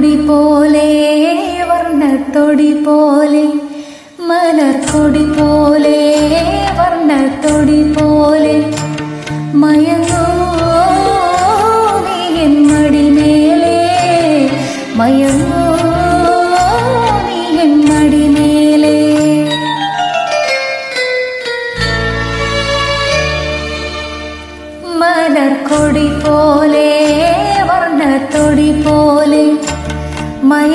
கொடி போலே வர்ணத்தொடி போலே மலர் கொடி போலே வர்ணத்தொடி போலே மயங்கோ என் மடி மேலே மயங்கோ என் மடி மேலே மலர் போ മയ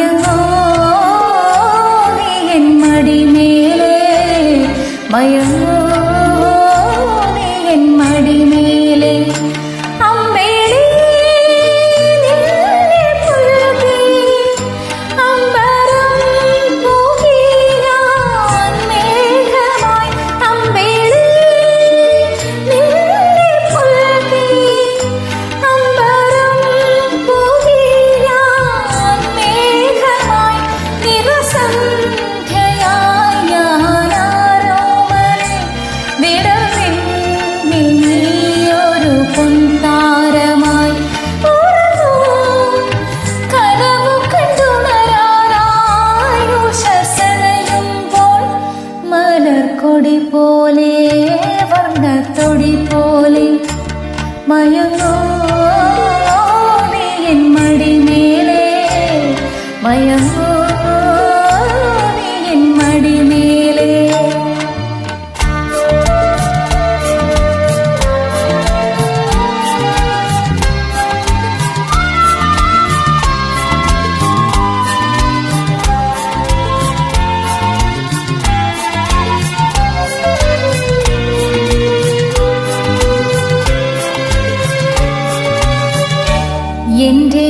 എന്റെ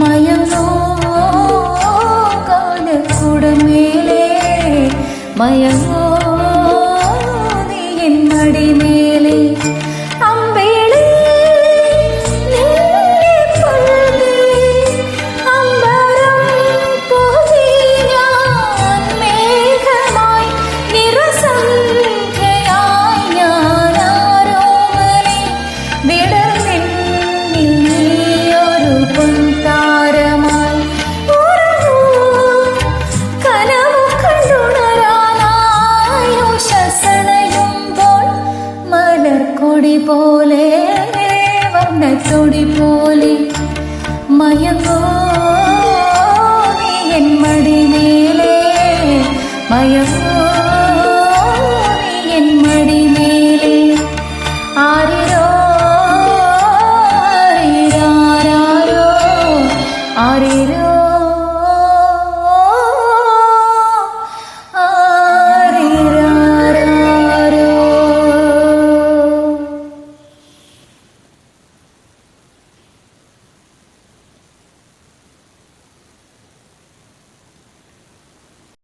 മയങ്ങോ മയങ്ങോ നീ എൻ മടിമേ. போலே வண்ண சொடி போலே மயங்கோ என் மடி மேலே மயங்கோ என் மடி மேலே ஆரிரோ ஆரிரோ